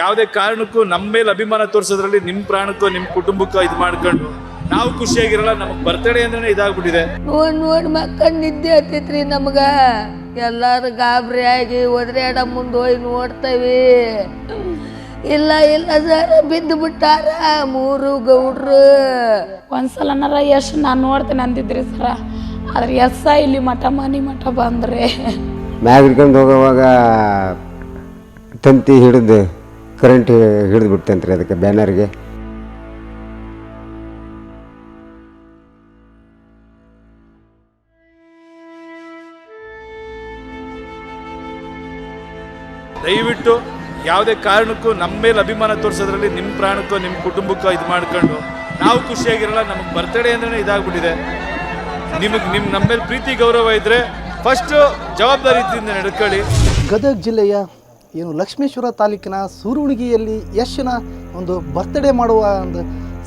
ಯಾವುದೇ ಕಾರಣಕ್ಕೂ ನಮ್ಮ ಮೇಲೆ ಅಭಿಮಾನ ತೋರಿಸೋದ್ರಲ್ಲಿ ನಿಮ್ಮ ಪ್ರಾಣಕ್ಕೋ ನಿಮ್ಮ ಕುಟುಂಬಕ್ಕೋ ಇದು ಮಾಡ್ಕೊಂಡು ನಾವು ಖುಷಿಯಾಗಿರಲ್ಲ ನಮಗೆ ಬರ್ತಡೇ ಅಂದ್ರೆ ಇದಾಗ್ಬಿಟ್ಟಿದೆ. ನೋಡಿ ನೋಡಿ ಮಕ್ಕಳು ನಿದ್ದೆ ಹತ್ತೈತ್ರಿ ನಮ್ಗ. ಎಲ್ಲಾರು ಗಾಬರಿ ಆಗಿ ಒದ್ರಾಡ ಮುಂದೆ ಹೋಗಿ ನೋಡ್ತೇವೆ. ಇಲ್ಲ ಇಲ್ಲ ಸರ್ ಬಿದ್ದು ಬಿಟ್ಟಾರ ಮೂರು ಗೌಡ್ರು. ಒಂದ್ಸಲನಾರ ಎಷ್ಟು ನಾನು ನೋಡ್ತೇನೆ ಅಂದಿದ್ರಿ ಸರ. ಆದ್ರೆ ಎಸ್ ಇಲ್ಲಿ ಮಠ ಮನಿ ಮಠ ಬಂದ್ರೆ. ಮ್ಯಾಗ ಹಿಡ್ಕೊಂಡು ಹೋಗುವಾಗ ತಂತಿ ಹಿಡಿದು ಕರೆಂಟ್ ಹಿಡಿದು ಬಿಡ್ತಂತ್ರಿ ಅದಕ್ಕೆ ಬ್ಯಾನರ್ಗೆ ದಯವಿಟ್ಟು ಯಾವುದೇ ಕಾರಣಕ್ಕೂ ನಮ್ಮ ಮೇಲೆ ಅಭಿಮಾನ ತೋರಿಸೋದ್ರಲ್ಲಿ ನಿಮ್ಮ ಪ್ರಾಣಕ್ಕೋ ನಿಮ್ಮ ಕುಟುಂಬಕ್ಕೋ ಇದು ಮಾಡ್ಕೊಂಡು ನಾವು ಖುಷಿಯಾಗಿರಲ್ಲ ನಮಗೆ ಬರ್ತಡೇ ಅಂದ್ರೆ ಇದಾಗ್ಬಿಟ್ಟಿದೆ. ನಿಮಗೆ ನಿಮ್ಮ ನಮ್ಮ ಮೇಲೆ ಪ್ರೀತಿ ಗೌರವ ಇದ್ರೆ ಫಸ್ಟು ಜವಾಬ್ದಾರಿಯಿಂದ ನಡ್ಕೊಳ್ಳಿ. ಗದಗ ಜಿಲ್ಲೆಯ ಏನು ಲಕ್ಷ್ಮೇಶ್ವರ ತಾಲೂಕಿನ ಸೂರುಣಿಗೆಯಲ್ಲಿ ಯಶ್ನ ಒಂದು ಬರ್ತ್ಡೇ ಮಾಡುವ ಒಂದು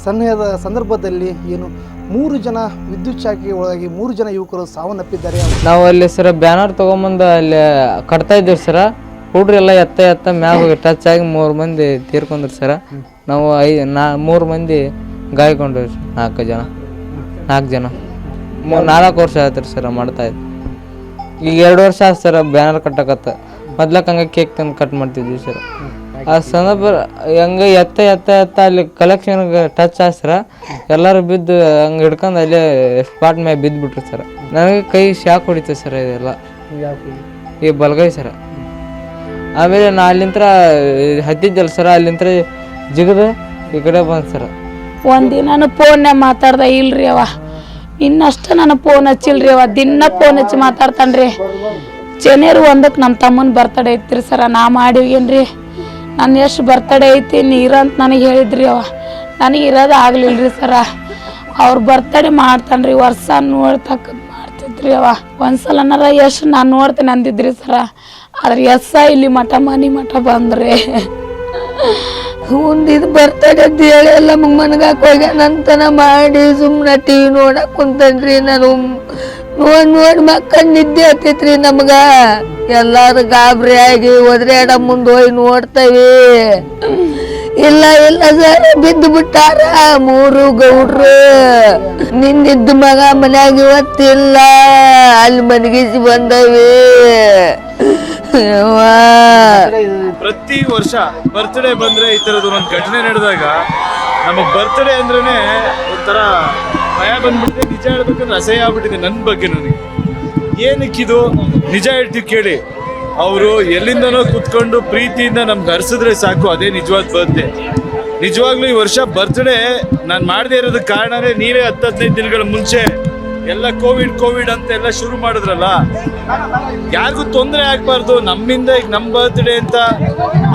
ಸನ್ನೆಯದ ಸಂದರ್ಭದಲ್ಲಿ ಏನು ಮೂರು ಜನ ವಿದ್ಯುತ್ ಶಾಖೆಗೆ ಒಳಗಾಗಿ ಮೂರು ಜನ ಯುವಕರು ಸಾವನ್ನಪ್ಪಿದ್ದಾರೆ. ನಾವು ಅಲ್ಲಿ ಸರ ಬ್ಯಾನರ್ ತೊಗೊಂಬಂದು ಅಲ್ಲಿ ಕಟ್ತಾ ಇದ್ದೇವೆ ಸರ. ಹುಡ್ರೆಲ್ಲ ಎತ್ತ ಎತ್ತ ಮ್ಯಾಗ ಹೋಗಿ ಟಚ್ ಆಗಿ ಮೂರು ಮಂದಿ ತೀರ್ಕೊಂಡ್ರಿ ಸರ. ನಾವು ಐ ನಾ ಮೂರು ಮಂದಿ ಗಾಯಕೊಂಡ್ರಿ ನಾಲ್ಕು ಜನ. ನಾಲ್ಕು ಜನ. ನಾಲ್ಕು ವರ್ಷ ಆಯ್ತು ಸರ ಮಾಡ್ತಾ ಇದ್ವಿ. ಈಗ ಎರಡು ವರ್ಷ ಆಯ್ತು ಸರ ಬ್ಯಾನರ್ ಕಟ್ಟಕತ್ತ. ಮೊದ್ಲಕ್ಕೆ ಹಂಗೆ ಕೇಕ್ ತಂದು ಕಟ್ ಮಾಡ್ತಿದ್ವಿ ಸರ್. ಆ ಸಂದರ್ಭ ಹಂಗೆ ಎತ್ತ ಎತ್ತ ಎತ್ತ ಅಲ್ಲಿ ಕಲೆಕ್ಷನ್ಗೆ ಟಚ್ ಆಸ್ರ ಸರ ಎಲ್ಲರೂ ಬಿದ್ದು ಹಂಗೆ ಹಿಡ್ಕೊಂಡು ಅಲ್ಲೇ ಸ್ಪಾಟ್ ಮ್ಯಾಗ ಬಿದ್ದುಬಿಟ್ರು ಸರ್. ನನಗೆ ಕೈ ಶಾಕ್ ಹೊಡಿತು ಸರ್ ಇದೆಲ್ಲ. ಈ ಬಲಗೈ ಸರ. ಆಮೇಲೆ ನಾ ಅಲ್ಲಿಂತ್ರ ಹತ್ತಿದ್ದಲ್ಲ ಸರ ಅಲ್ಲಿಂತ್ರ ಜಿಗದ ಈ ಕಡೆ ಬಂತು ಸರ್. ಒಂದಿನ ಫೋನ್ಯಾಗ ಮಾತಾಡ್ದ ಇಲ್ರಿ ಅವ ಇನ್ನಷ್ಟು ನಾನು ಫೋನ್ ಹಚ್ಚಿಲ್ರಿ ಅವ ದಿನ ಫೋನ್ ಹಚ್ಚಿ ಮಾತಾಡ್ತಾನ್ರಿ. ಜನರು ಒಂದಕ್ಕೆ ನಮ್ಮ ತಮ್ಮನ ಬರ್ತಡೇ ಐತ್ರಿ ಸರ ನಾ ಮಾಡಿವೇನ್ರಿ ನಾನು ಎಷ್ಟು ಬರ್ತಡೇ ಐತಿ ನೀರ ಅಂತ ನನಗೆ ಹೇಳಿದ್ರಿ ಅವ. ನನಗೆ ಇರೋದು ಆಗ್ಲಿಲ್ರಿ ಸರ ಅವ್ರ ಬರ್ತಡೇ ಮಾಡ್ತಾನ್ರಿ, ವರ್ಷ ನೋಡ್ತಕ್ಕ ಮಾಡ್ತಿದ್ರಿ ಅವ. ಒಂದ್ಸಲನಾರ ಎಷ್ಟು ನಾನು ನೋಡ್ತೇನೆ ಅಂದಿದ್ರಿ ಸರ ಆದ್ರೆ ಎಸ್ ಇಲ್ಲಿ ಮಠ, ಮನೆ ಮಠ ಬಂದ್ರಿ. ಮುಂದಿದ್ದು ಬರ್ತಡೆ ಅಂತ ಹೇಳಿ ಎಲ್ಲ ಮನ್ಗಾಕ್ ಹೋಗ್ಯಾನಂತನ ಮಾಡಿ ಸುಮ್ಮನೆ ಟಿ ವಿ ನೋಡಕ್ ಕುಂತನ್ರಿ ನಾನು. ನೋಡ್ ನೋಡಿ ಮಕ್ಕಳ ನಿದ್ದೆ ಹತ್ತೈತ್ರಿ ನಮ್ಗ. ಎಲ್ಲಾರು ಗಾಬರಿ ಆಗಿ ಒದ್ರಾಡ ಮುಂದೆ ಹೋಗಿ ನೋಡ್ತೇವಿ. ಇಲ್ಲ ಇಲ್ಲ ಸರ್ ಬಿದ್ದು ಬಿಟ್ಟಾರ ಮೂರು ಗೌಡ್ರು. ನಿನ್ನಿದ್ದು ಮಗ ಮನ್ಯಾಗ ಇವತ್ತಿಲ್ಲ ಅಲ್ಲಿ ಮನಗಿಸಿ ಬಂದವಿ. ಪ್ರತಿ ವರ್ಷ ಬರ್ತ್ಡೇ ಬಂದ್ರೆ ಈ ತರದ್ ಒಂದ್ ಘಟನೆ ನಡೆದಾಗ ನಮಗ್ ಬರ್ತ್ಡೇ ಅಂದ್ರೇನೆ ಒಂಥರ ಭಯ ಬಂದ್ಬಿಟ್ಟಿದೆ ನಿಜ ಹೇಳ್ಬೇಕಂದ್ರೆ ಅಸಹ್ಯ ಆಗ್ಬಿಟ್ಟಿದೆ ನನ್ನ ಬಗ್ಗೆ ನನಗೆ. ಏನಕ್ಕಿದು? ನಿಜ ಹೇಳ್ತೀವಿ ಕೇಳಿ. ಅವರು ಎಲ್ಲಿಂದನೋ ಕುತ್ಕೊಂಡು ಪ್ರೀತಿಯಿಂದ ನಮ್ಗೆ ಹರಿಸಿದ್ರೆ ಸಾಕು, ಅದೇ ನಿಜವಾದ ಬರ್ತ್ಡೇ ನಿಜವಾಗ್ಲೂ ಈ ವರ್ಷ ಬರ್ತ್ಡೇ ನಾನು ಮಾಡದೇ ಇರೋದಕ್ಕೆ ಕಾರಣನೇ ನೀವೇ ಹತ್ತು ಹದಿನೈದು ದಿನಗಳ ಮುಂಚೆ ಎಲ್ಲ ಕೋವಿಡ್ ಕೋವಿಡ್ ಅಂತ ಎಲ್ಲ ಶುರು ಮಾಡಿದ್ರಲ್ಲ? ಯಾರಿಗೂ ತೊಂದರೆ ಆಗಬಾರ್ದು. ನಮ್ಮಿಂದ ಈಗ ನಮ್ಮ ಬರ್ತ್ಡೇ ಅಂತ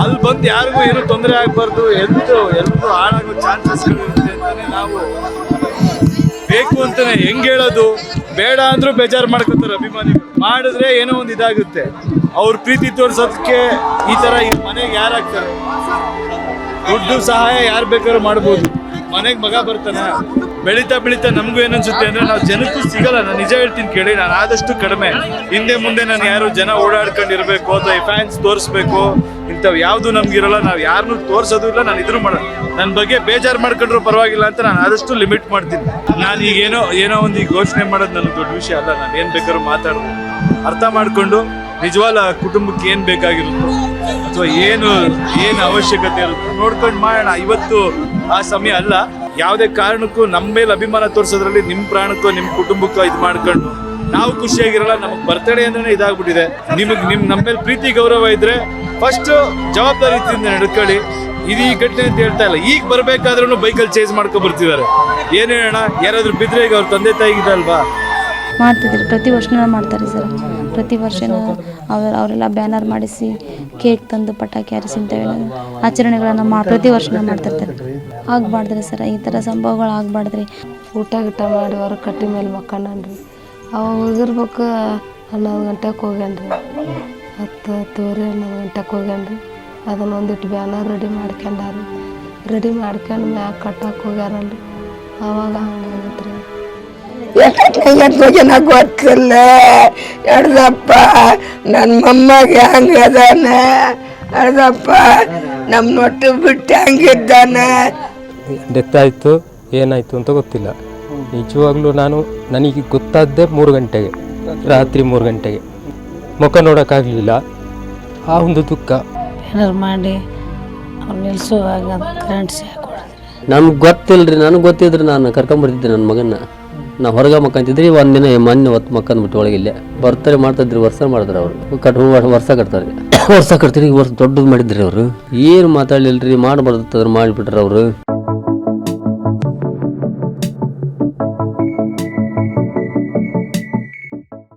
ಅಲ್ಲಿ ಬಂದು ಯಾರಿಗೂ ಏನು ತೊಂದರೆ ಆಗಬಾರ್ದು. ಎಲ್ದು ಎಲ್ಲರೂ ಹಾಳಾಗೋ ಚಾನ್ಸಸ್ ಇರುತ್ತೆ ಅಂತಲೇ ನಾವು ಬೇಕು ಅಂತಾನೆ ಹೆಂಗೆ ಹೇಳೋದು? ಬೇಡ ಅಂದ್ರೂ ಬೇಜಾರು ಮಾಡ್ಕೊತಾರೆ ಅಭಿಮಾನಿಗಳು. ಮಾಡಿದ್ರೆ ಏನೋ ಒಂದು ಇದಾಗುತ್ತೆ. ಅವ್ರ ಪ್ರೀತಿ ತೋರ್ಸೋದಕ್ಕೆ ಈ ತರ ಈ ಮನೆಗೆ ಯಾರಾಗ್ತಾರೆ ದುಡ್ಡು ಸಹಾಯ ಯಾರು ಬೇಕಾದ್ರೂ ಮಾಡ್ಬೋದು. ಮನೆಗೆ ಮಗ ಬರ್ತಾನೆ? ಬೆಳೀತಾ ಬೆಳೀತಾ ನಮಗೂ ಏನನ್ಸುತ್ತೆ ಅಂದ್ರೆ ನಾವು ಜನಕ್ಕೂ ಸಿಗಲ್ಲ, ನಾನು ನಿಜ ಹೇಳ್ತೀನಿ ಕೇಳಿ, ನಾನು ಆದಷ್ಟು ಕಡಿಮೆ. ಹಿಂದೆ ಮುಂದೆ ನಾನು ಯಾರು ಜನ ಓಡಾಡ್ಕೊಂಡಿರಬೇಕು ಅಥವಾ ಫ್ಯಾನ್ಸ್ ತೋರಿಸ್ಬೇಕು, ಇಂಥವು ಯಾವುದು ನಮ್ಗಿರಲ್ಲ ನಾವು ಯಾರನ್ನೂ ತೋರ್ಸೋದು ಇಲ್ಲ, ನಾನು ಇದ್ರು ಮಾಡ ನನ್ನ ಬಗ್ಗೆ ಬೇಜಾರು ಮಾಡ್ಕೊಂಡ್ರು ಪರವಾಗಿಲ್ಲ ಅಂತ ನಾನು ಆದಷ್ಟು ಲಿಮಿಟ್ ಮಾಡ್ತೀನಿ. ನಾನು ಈಗ ಏನೋ ಏನೋ ಒಂದು ಈಗ ಘೋಷಣೆ ಮಾಡೋದು ನನಗೆ ದೊಡ್ಡ ವಿಷಯ ಅಲ್ಲ, ನಾನು ಏನು ಬೇಕಾದ್ರೂ ಮಾತಾಡೋದು ಅರ್ಥ ಮಾಡಿಕೊಂಡು ನಿಜವಾದ ಕುಟುಂಬಕ್ಕೆ ಏನು ಬೇಕಾಗಿರುತ್ತೋ ಅಥವಾ ಏನು ಏನು ಅವಶ್ಯಕತೆ ಇರುತ್ತೋ ನೋಡ್ಕೊಂಡು ಮಾಡೋಣ. ಇವತ್ತು ಆ ಸಮಯ ಅಲ್ಲ. ಯಾವುದೇ ಕಾರಣಕ್ಕೂ ನಮ್ಮ ಮೇಲೆ ಅಭಿಮಾನ ತೋರಿಸೋದ್ರಲ್ಲಿ ನಿಮ್ಮ ಪ್ರಾಣಕ್ಕೋ ನಿಮ್ಮ ಕುಟುಂಬಕ್ಕೋ ಇದು ಮಾಡ್ಕೊಂಡು ನಾವು ಖುಷಿಯಾಗಿರಲ್ಲ, ನಮಗೆ ಬರ್ತಡೇ ಅಂದ್ರೆ ಇದಾಗ್ಬಿಟ್ಟಿದೆ. ನಿಮಗೆ ನಿಮ್ಮ ನಮ್ಮ ಮೇಲೆ ಪ್ರೀತಿ, ಗೌರವ ಇದ್ರೆ ಫಸ್ಟ್ ಜವಾಬ್ದಾರಿಯಿಂದ ನಡ್ಕೊಳ್ಳಿ. ಇದು ಈ ಘಟನೆ ಅಂತ ಹೇಳ್ತಾ ಇಲ್ಲ. ಈಗ ಬರಬೇಕಾದ್ರೂ ಬೈಕಲ್ಲಿ ಚೇಂಜ್ ಮಾಡ್ಕೊ ಬರ್ತಿದ್ದಾರೆ ಏನ್ ಹೇಳೋಣ? ಯಾರಾದ್ರೂ ಬಿದ್ರೆ ಈಗ ಅವ್ರ ತಂದೆ ತಾಯಿಗಿದಲ್ವಾ? ಮಾಡ್ತಿದ್ರು ಪ್ರತಿ ವರ್ಷನೂ ಮಾಡ್ತಾರೆ ಸರ್. ಪ್ರತಿ ವರ್ಷನೂ ಅವ್ರು ಅವರೆಲ್ಲ ಬ್ಯಾನರ್ ಮಾಡಿಸಿ ಕೇಕ್ ತಂದು ಪಟಾಕಿ ಹಾರಿಸಿ ಇಂಥವೆಲ್ಲ ಆಚರಣೆಗಳನ್ನು ಮಾ, ಪ್ರತಿ ವರ್ಷನೂ ಮಾಡ್ತಿರ್ತಾರೆ. ಆಗ್ಬಾರ್ದ್ರಿ ಸರ್. ಈ ಥರ ಸಂಭವಗಳು ಆಗ್ಬಾರ್ದ್ರಿ. ಊಟ ಗೀಟ ಮಾಡಿ ಕಟ್ಟಿ ಮೇಲೆ ಮಕ್ಕಂಡನ್ರಿ ಅವ ಹೋಗಿರ್ಬೇಕು ಹನ್ನೊಂದು ಗಂಟೆಗೆ ಹೋಗ್ಯಾನ್ರಿ. ಹತ್ತು ಹತ್ತುವರೆ, ಹನ್ನೊಂದು ಗಂಟೆಗೆ ಹೋಗ್ಯಾನ್ರಿ. ಅದನ್ನ ಒಂದಿಟ್ಟು ಬ್ಯಾನರ್ ರೆಡಿ ಮಾಡ್ಕೊಂಡಾರ ರೆಡಿ ಮಾಡ್ಕೊಂಡು ಮ್ಯಾಗ ಕಟ್ಟಕ್ಕೆ ಹೋಗ್ಯಾರಲ್ರಿ. ಅವಾಗ ಹಂಗಾಗೈತ್ರಿ. ಎಷ್ಟೊತ್ತಿಗೆ ಗೊತ್ತಿಲ್ಲ ಎಡ್ದಪ್ಪ ನನ್ನ ಮೊಮ್ಮಗ ಹೆಂಗದಾನ ಎಡ್ದಪ್ಪ ನಮ್ಮ ನೊಟ್ಟು ಬಿಟ್ಟು ಹಂಗಿದ್ದಾನೆ ಡೆತ್ ಆಯಿತು ಏನಾಯಿತು ಅಂತ ಗೊತ್ತಿಲ್ಲ. ನಿಜವಾಗ್ಲೂ ನಾನು ನನಗೆ ಗೊತ್ತಾದ್ದೆ ಮೂರು ಗಂಟೆಗೆ ರಾತ್ರಿ ಮೂರು ಗಂಟೆಗೆ. ಮುಖ ನೋಡೋಕ್ಕಾಗಲಿಲ್ಲ. ಆ ಒಂದು ದುಃಖ. ಏನಾರು ಮಾಡಿ ಅವ್ರು ನಿಲ್ಲಿಸುವಾಗ ಕರೆಂಟ್ ನಮ್ಗೆ ಗೊತ್ತಿಲ್ರಿ ನನಗೆ ಗೊತ್ತಿದ್ರೆ ನಾನು ಕರ್ಕೊಂಬರ್ತಿದ್ದೆ ನನ್ನ ಮಗನ್ನ. ನಾ ಹೊರಗೆ ಮಕ್ಕಂತಿದ್ರಿ ಒಂದಿನ ಮೊನ್ನೆ ಹೊತ್ತು ಮಕ್ಕಂದ್ಬಿಟ್ಟು ಇಲ್ಲೇ. ಬರ್ತಾರೆ ಮಾಡ್ತಿದ್ರಿ, ವರ್ಷ ಮಾಡ್ತಾರೆ ಅವರು. ಕಟ್ ವರ್ಷ ಕಟ್ತಾರೆ. ವರ್ಷ ಕಟ್ತೀರಿ ವರ್ಷ ದೊಡ್ಡದು ಮಾಡಿದ್ರಿ ಅವರು. ಏನು ಮಾತಾಡಲಿಲ್ರಿ, ಮಾಡಬಾರ್ದು ಮಾಡಿಬಿಟ್ರೆ ಅವರು.